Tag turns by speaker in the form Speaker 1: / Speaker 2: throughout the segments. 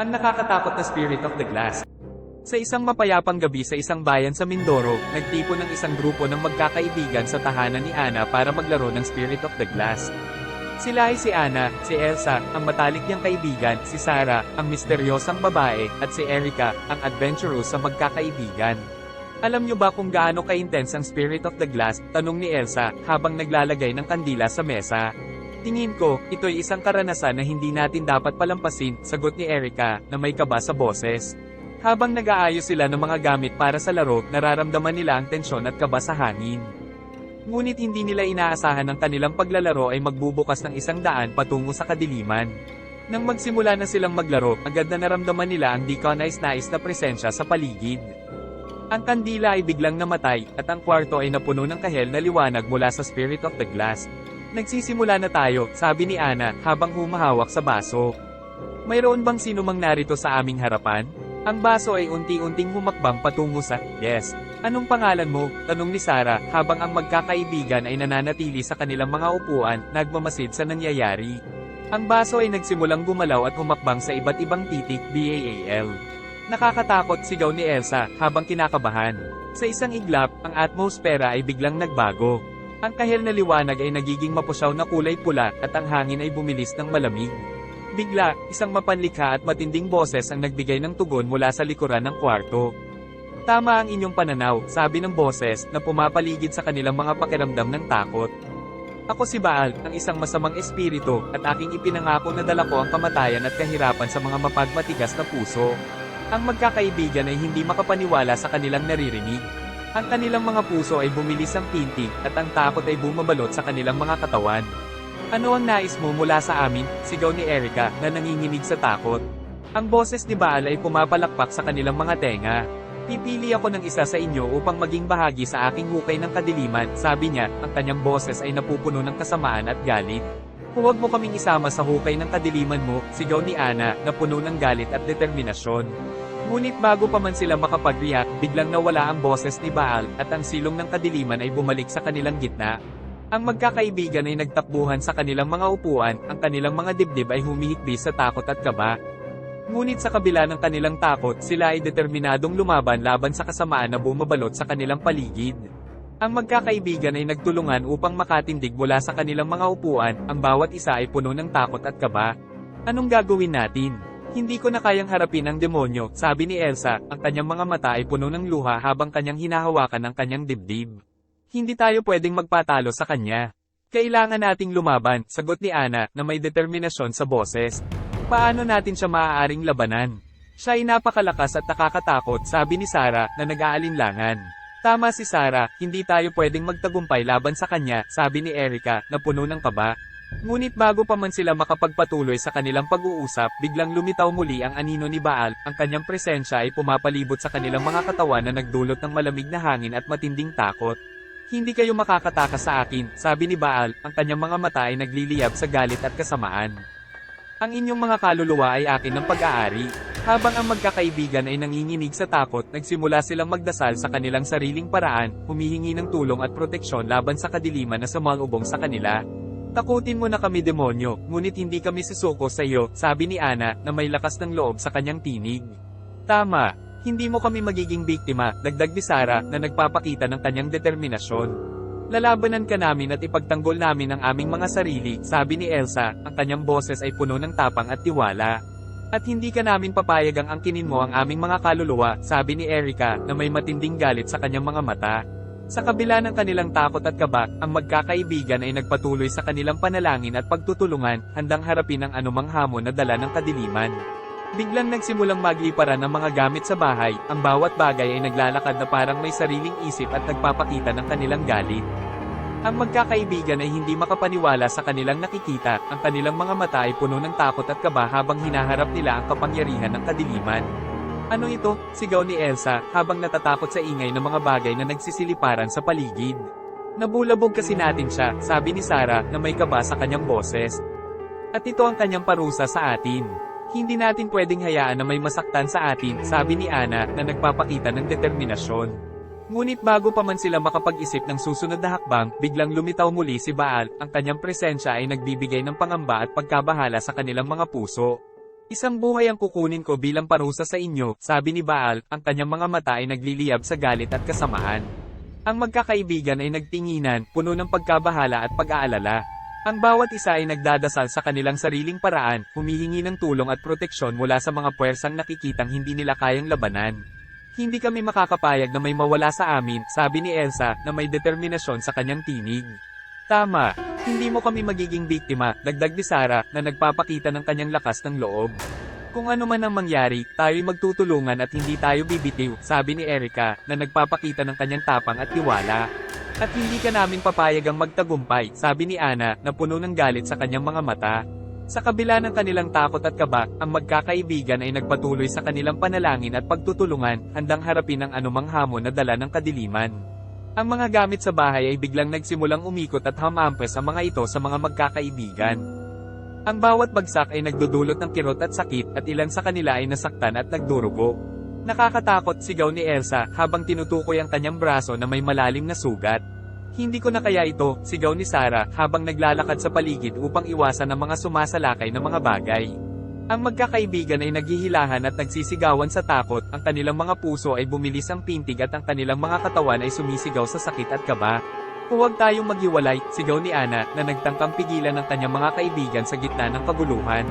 Speaker 1: Ang nakakatakot na Spirit of the Glass. Sa isang mapayapang gabi sa isang bayan sa Mindoro, nagtipon ng isang grupo ng magkakaibigan sa tahanan ni Ana para maglaro ng Spirit of the Glass. Sila ay si Ana, si Elsa, ang matalik niyang kaibigan, si Sarah, ang misteryosang babae, at si Erica, ang adventurous sa magkakaibigan. Alam niyo ba kung gaano ka-intense ang Spirit of the Glass? Tanong ni Elsa, habang naglalagay ng kandila sa mesa. Tingin ko, ito'y isang karanasan na hindi natin dapat palampasin, sagot ni Erica, na may kaba sa boses. Habang nag-aayos sila ng mga gamit para sa laro, nararamdaman nila ang tensyon at kaba sa hangin. Ngunit hindi nila inaasahan ng kanilang paglalaro ay magbubukas ng isang daan patungo sa kadiliman. Nang magsimula na silang maglaro, agad na naramdaman nila ang di nais-nais na presensya sa paligid. Ang kandila ay biglang namatay, at ang kwarto ay napuno ng kahel na liwanag mula sa Spirit of the Glass. Nagsisimula na tayo, sabi ni Ana, habang humahawak sa baso. Mayroon bang sino mang narito sa aming harapan? Ang baso ay unti-unting humakbang patungo sa, yes. Anong pangalan mo? Tanong ni Sarah, habang ang magkakaibigan ay nananatili sa kanilang mga upuan, nagmamasid sa nangyayari. Ang baso ay nagsimulang gumalaw at humakbang sa iba't ibang titik, BAAL. Nakakatakot sigaw ni Elsa, habang kinakabahan. Sa isang iglap, ang atmosfera ay biglang nagbago. Ang kahel na liwanag ay nagiging mapusyaw na kulay pula, at ang hangin ay bumilis ng malamig. Bigla, isang mapanlikha at matinding boses ang nagbigay ng tugon mula sa likuran ng kwarto. Tama ang inyong pananaw, sabi ng boses, na pumapaligid sa kanilang mga pakiramdam ng takot. Ako si Baal, ang isang masamang espiritu, at aking ipinangako na dala ko ang kamatayan at kahirapan sa mga mapagmatigas na puso. Ang magkakaibigan ay hindi makapaniwala sa kanilang naririnig. Ang kanilang mga puso ay bumilis ang pinti, at ang takot ay bumabalot sa kanilang mga katawan. Ano ang nais mo mula sa amin? Sigaw ni Erica, na nanginginig sa takot. Ang boses ni Baal ay pumapalakpak sa kanilang mga tenga. Pipili ako ng isa sa inyo upang maging bahagi sa aking hukay ng kadiliman, sabi niya, ang kanyang boses ay napupuno ng kasamaan at galit. Huwag mo kaming isama sa hukay ng kadiliman mo, sigaw ni Ana, na puno ng galit at determinasyon. Ngunit bago pa man sila makapag-react, biglang nawala ang boses ni Baal, at ang silong ng kadiliman ay bumalik sa kanilang gitna. Ang magkakaibigan ay nagtakbuhan sa kanilang mga upuan, ang kanilang mga dibdib ay humihikbi sa takot at kaba. Ngunit sa kabila ng kanilang takot, sila ay determinadong lumaban laban sa kasamaan na bumabalot sa kanilang paligid. Ang magkakaibigan ay nagtulungan upang makatindig mula sa kanilang mga upuan, ang bawat isa ay puno ng takot at kaba. Anong gagawin natin? Hindi ko na kayang harapin ang demonyo, sabi ni Elsa, ang kanyang mga mata ay puno ng luha habang kanyang hinahawakan ang kanyang dibdib. Hindi tayo pwedeng magpatalo sa kanya. Kailangan nating lumaban, sagot ni Ana, na may determinasyon sa boses. Paano natin siya maaaring labanan? Siya ay napakalakas at nakakatakot, sabi ni Sarah, na nag-aalinlangan. Tama si Sarah, hindi tayo pwedeng magtagumpay laban sa kanya, sabi ni Erica, na puno ng kaba. Ngunit bago pa man sila makapagpatuloy sa kanilang pag-uusap, biglang lumitaw muli ang anino ni Baal, ang kanyang presensya ay pumapalibot sa kanilang mga katawan na nagdulot ng malamig na hangin at matinding takot. Hindi kayo makakatakas sa akin, sabi ni Baal, ang kanyang mga mata ay nagliliyab sa galit at kasamaan. Ang inyong mga kaluluwa ay akin ng pag-aari. Habang ang magkakaibigan ay nanginginig sa takot, nagsimula silang magdasal sa kanilang sariling paraan, humihingi ng tulong at proteksyon laban sa kadiliman na sumalubong sa kanila. Takutin mo na kami demonyo, ngunit hindi kami susuko sa iyo, sabi ni Ana, na may lakas ng loob sa kanyang tinig. Tama, hindi mo kami magiging biktima, dagdag ni Sarah, na nagpapakita ng kanyang determinasyon. Lalabanan ka namin at ipagtanggol namin ang aming mga sarili, sabi ni Elsa, ang kanyang boses ay puno ng tapang at tiwala. At hindi ka namin papayag ang angkinin mo ang aming mga kaluluwa, sabi ni Erica, na may matinding galit sa kanyang mga mata. Sa kabila ng kanilang takot at kaba, ang magkakaibigan ay nagpatuloy sa kanilang panalangin at pagtutulungan, handang harapin ang anumang hamon na dala ng kadiliman. Biglang nagsimulang magliparan ng mga gamit sa bahay, ang bawat bagay ay naglalakad na parang may sariling isip at nagpapakita ng kanilang galit. Ang magkakaibigan ay hindi makapaniwala sa kanilang nakikita, ang kanilang mga mata ay puno ng takot at kaba habang hinaharap nila ang kapangyarihan ng kadiliman. Ano ito? Sigaw ni Elsa, habang natatakot sa ingay ng mga bagay na nagsisiliparan sa paligid. Nabulabog kasi natin siya, sabi ni Sarah, na may kaba sa kanyang boses. At ito ang kanyang parusa sa atin. Hindi natin pwedeng hayaan na may masaktan sa atin, sabi ni Ana, na nagpapakita ng determinasyon. Ngunit bago pa man sila makapag-isip ng susunod na hakbang, biglang lumitaw muli si Baal, ang kanyang presensya ay nagbibigay ng pangamba at pagkabahala sa kanilang mga puso. Isang buhay ang kukunin ko bilang parusa sa inyo, sabi ni Baal, ang kanyang mga mata ay nagliliyab sa galit at kasamaan. Ang magkakaibigan ay nagtinginan, puno ng pagkabahala at pag-aalala. Ang bawat isa ay nagdadasal sa kanilang sariling paraan, humihingi ng tulong at proteksyon mula sa mga puwersang nakikitang hindi nila kayang labanan. Hindi kami makakapayag na may mawala sa amin, sabi ni Elsa, na may determinasyon sa kanyang tinig. Tama, hindi mo kami magiging biktima, dagdag ni Sarah, na nagpapakita ng kanyang lakas ng loob. Kung ano man ang mangyari, tayo'y magtutulungan at hindi tayo bibitiw, sabi ni Erica, na nagpapakita ng kanyang tapang at tiwala. At hindi ka namin papayagang magtagumpay, sabi ni Ana, na puno ng galit sa kanyang mga mata. Sa kabila ng kanilang takot at kaba, ang magkakaibigan ay nagpatuloy sa kanilang panalangin at pagtutulungan, handang harapin ang anumang hamon na dala ng kadiliman. Ang mga gamit sa bahay ay biglang nagsimulang umikot at hamampes ang mga ito sa mga magkakaibigan. Ang bawat bagsak ay nagdudulot ng kirot at sakit at ilan sa kanila ay nasaktan at nagdurugo. Nakakatakot sigaw ni Elsa habang tinutukoy ang kanyang braso na may malalim na sugat. Hindi ko na kaya ito, sigaw ni Sarah habang naglalakad sa paligid upang iwasan ang mga sumasalakay na mga bagay. Ang magkakaibigan ay naghihilahan at nagsisigawan sa takot, ang kanilang mga puso ay bumilis ang pintig at ang kanilang mga katawan ay sumisigaw sa sakit at kaba. Huwag tayong maghiwalay, sigaw ni Ana, na nagtangkang pigilan ng kanyang mga kaibigan sa gitna ng kaguluhan.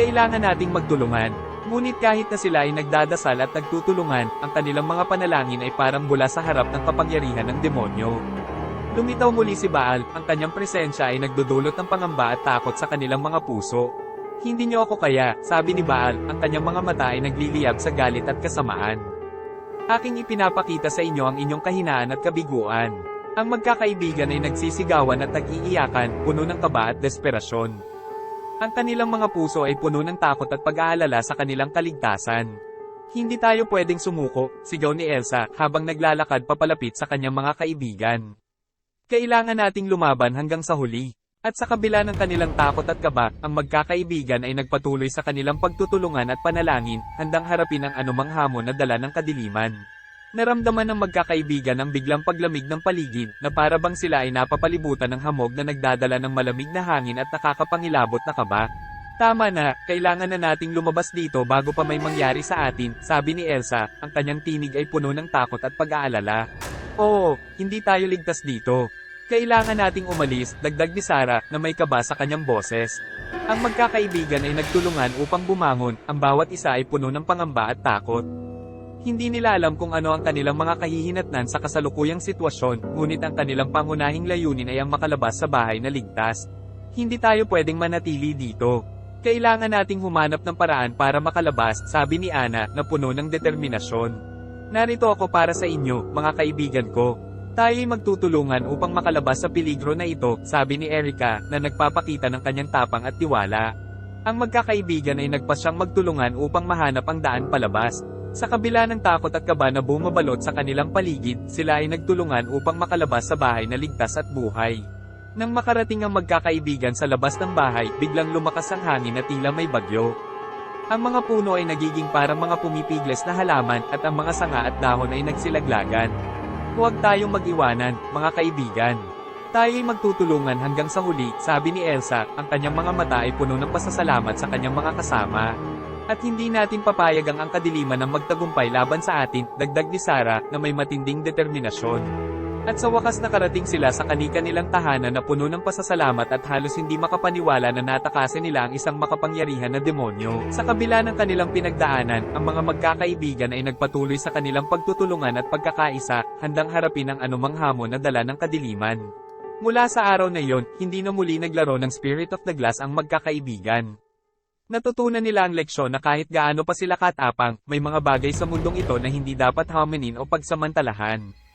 Speaker 1: Kailangan nating magtulungan. Ngunit kahit na sila ay nagdadasal at nagtutulungan, ang kanilang mga panalangin ay parang bula sa harap ng kapangyarihan ng demonyo. Lumitaw muli si Baal, ang kanyang presensya ay nagdudulot ng pangamba at takot sa kanilang mga puso. Hindi niyo ako kaya, sabi ni Baal, ang kanyang mga mata ay nagliliyab sa galit at kasamaan. Aking ipinapakita sa inyo ang inyong kahinaan at kabiguan. Ang magkakaibigan ay nagsisigawan at nag-iiyakan, puno ng kaba at desperasyon. Ang kanilang mga puso ay puno ng takot at pag-aalala sa kanilang kaligtasan. Hindi tayo pwedeng sumuko, sigaw ni Elsa habang naglalakad papalapit sa kanyang mga kaibigan. Kailangan nating lumaban hanggang sa huli. At sa kabila ng kanilang takot at kaba, ang magkakaibigan ay nagpatuloy sa kanilang pagtutulungan at panalangin, handang harapin ang anumang hamon na dala ng kadiliman. Naramdaman ng magkakaibigan ang biglang paglamig ng paligid, na para bang sila ay napapalibutan ng hamog na nagdadala ng malamig na hangin at nakakapangilabot na kaba. Tama na, kailangan na nating lumabas dito bago pa may mangyari sa atin, sabi ni Elsa, ang kanyang tinig ay puno ng takot at pag-aalala. Oo, hindi tayo ligtas dito. Kailangan nating umalis, dagdag ni Sarah, na may kaba sa kanyang boses. Ang magkakaibigan ay nagtulungan upang bumangon, ang bawat isa ay puno ng pangamba at takot. Hindi nila alam kung ano ang kanilang mga kahihinatnan sa kasalukuyang sitwasyon, ngunit ang kanilang pangunahing layunin ay ang makalabas sa bahay na ligtas. Hindi tayo pwedeng manatili dito. Kailangan nating humanap ng paraan para makalabas, sabi ni Ana, na puno ng determinasyon. Narito ako para sa inyo, mga kaibigan ko. Tayo'y magtutulungan upang makalabas sa peligro na ito, sabi ni Erica, na nagpapakita ng kanyang tapang at tiwala. Ang magkakaibigan ay nagpasyang magtulungan upang mahanap ang daan palabas. Sa kabila ng takot at kaba na bumabalot sa kanilang paligid, sila ay nagtulungan upang makalabas sa bahay na ligtas at buhay. Nang makarating ang magkakaibigan sa labas ng bahay, biglang lumakas ang hangin at tila may bagyo. Ang mga puno ay nagiging parang mga pumipiglas na halaman at ang mga sanga at dahon ay nagsilaglagan. Huwag tayong mag-iwanan, mga kaibigan. Tayo'y magtutulungan hanggang sa huli, sabi ni Elsa, ang kanyang mga mata ay puno ng pasasalamat sa kanyang mga kasama. At hindi natin papayag ang ang kadiliman ng magtagumpay laban sa atin, dagdag ni Sarah, na may matinding determinasyon. At sa wakas nakarating sila sa kanika nilang tahanan na puno ng pasasalamat at halos hindi makapaniwala na natakasan nila ang isang makapangyarihan na demonyo. Sa kabila ng kanilang pinagdaanan, ang mga magkakaibigan ay nagpatuloy sa kanilang pagtutulungan at pagkakaisa, handang harapin ang anumang hamon na dala ng kadiliman. Mula sa araw na iyon, hindi na muli naglaro ng Spirit of the Glass ang magkakaibigan. Natutunan nila ang leksyon na kahit gaano pa sila katapang, may mga bagay sa mundong ito na hindi dapat hamanin o pagsamantalahan.